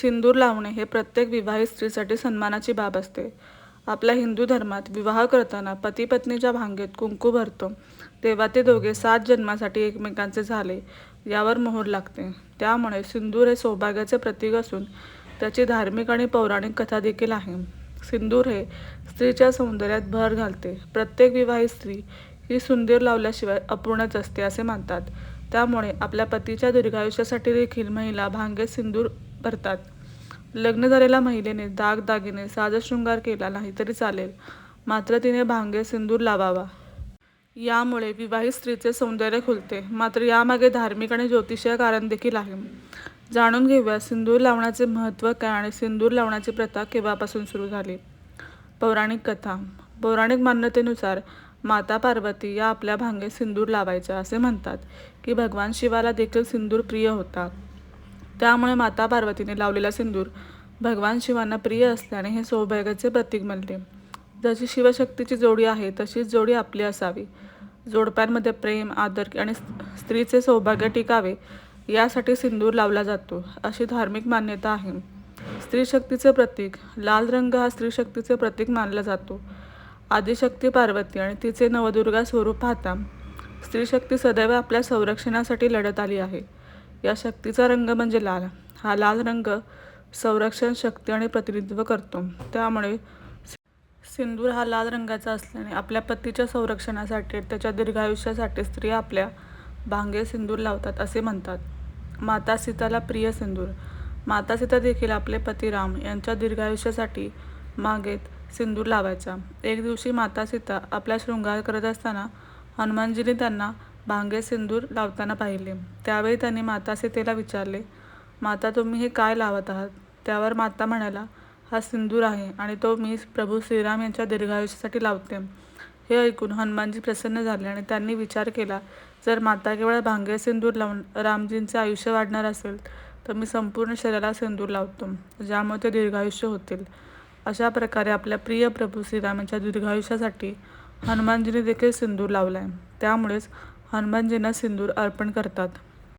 सिंदूर लावणे हे प्रत्येक विवाहित स्त्रीसाठी सन्मानाची बाब असते. आपल्या हिंदू धर्मात विवाह करताना पती पत्नीच्या भांगेत कुंकू भरतो तेव्हा ते दोघे सात जन्मासाठी एकमेकांचे झाले यावर मोहर लागते. त्यामुळे सिंदूर हे सौभाग्याचे प्रतीक असून त्याची धार्मिक आणि पौराणिक कथा देखील आहे. सिंदूर हे स्त्रीच्या सौंदर्यात भर घालते. प्रत्येक विवाहित स्त्री ही सुंदीर लावल्याशिवाय अपूर्णच असते असे मानतात. त्यामुळे आपल्या पतीच्या दीर्घायुष्यासाठी देखील महिला भांगेत सिंदूर भरतात. लग्न झालेल्या महिलेने दागदागिने साजशृंगार केला नाही तरी चालेल मात्र तिने भांगे सिंदूर लावावा. यामुळे विवाहित स्त्रीचे सौंदर्य खुलते. मात्र यामागे धार्मिक आणि ज्योतिषीय कारण देखील आहे. जाणून घेऊया सिंदूर लावण्याचे महत्त्व काय आणि सिंदूर लावण्याची प्रथा केव्हापासून सुरू झाली. पौराणिक कथा पौराणिक मान्यतेनुसार माता पार्वती या आपल्या भांगेत सिंदूर लावायच्या. असे म्हणतात की भगवान शिवाला देखील सिंदूर प्रिय होता. त्यामुळे माता पार्वतीने लावलेला सिंदूर भगवान शिवांना प्रिय असल्याने हे सौभाग्याचे प्रतीक बनले. जशी शिवशक्तीची जोडी आहे तशीच जोडी आपली असावी. जोडप्यांमध्ये प्रेम, आदर आणि स्त्रीचे सौभाग्य टिकावे यासाठी सिंदूर लावला जातो अशी धार्मिक मान्यता आहे. स्त्रीशक्तीचे प्रतीक लाल रंग हा स्त्रीशक्तीचे प्रतीक मानला जातो. आदिशक्ती पार्वती आणि तिचे नवदुर्गा स्वरूप पाहता स्त्रीशक्ती सदैव आपल्या संरक्षणासाठी लढत आली आहे. या शक्तीचा रंग म्हणजे लाल. हा लाल रंग संरक्षण, शक्ती आणि प्रतिनिधित्व करतो. त्यामुळे सिंदूर हा लाल रंगाचा असल्याने आपल्या पतीच्या संरक्षणासाठी त्याच्या दीर्घायुष्यासाठी स्त्रिया आपल्या भांगे सिंदूर लावतात असे म्हणतात. माता सीताला प्रिय सिंदूर माता सीता देखील आपले पती राम यांच्या दीर्घायुष्यासाठी मागेत सिंदूर लावायचा एक दिवशी माता सीता आपला शृंगार करत असताना हनुमानजीने त्यांना भांगे सिंदूर लावताना पाहिले. त्यावेळी त्यांनी माता सीतेला विचारले, माता तुम्ही हे काय लावत आहात? त्यावर माता म्हणाला हा सिंदूर आहे आणि तो मी प्रभू श्रीराम यांच्या दीर्घायुष्यासाठी लावते हे ऐकून हनुमानजी प्रसन्न झाले आणि त्यांनी विचार केला जर माता केवळ भांगे सिंदूर लावून रामजींचे आयुष्य वाढणार असेल तर मी संपूर्ण शरीराला सिंदूर लावतो ज्यामुळे ते दीर्घायुष्य होतील. अशा प्रकारे आपल्या प्रिय प्रभू श्रीराम यांच्या दीर्घायुष्यासाठी हनुमानजीने देखील सिंदूर लावला आहे त्यामुळेच हनुमानजींना सिंदूर अर्पण करतात.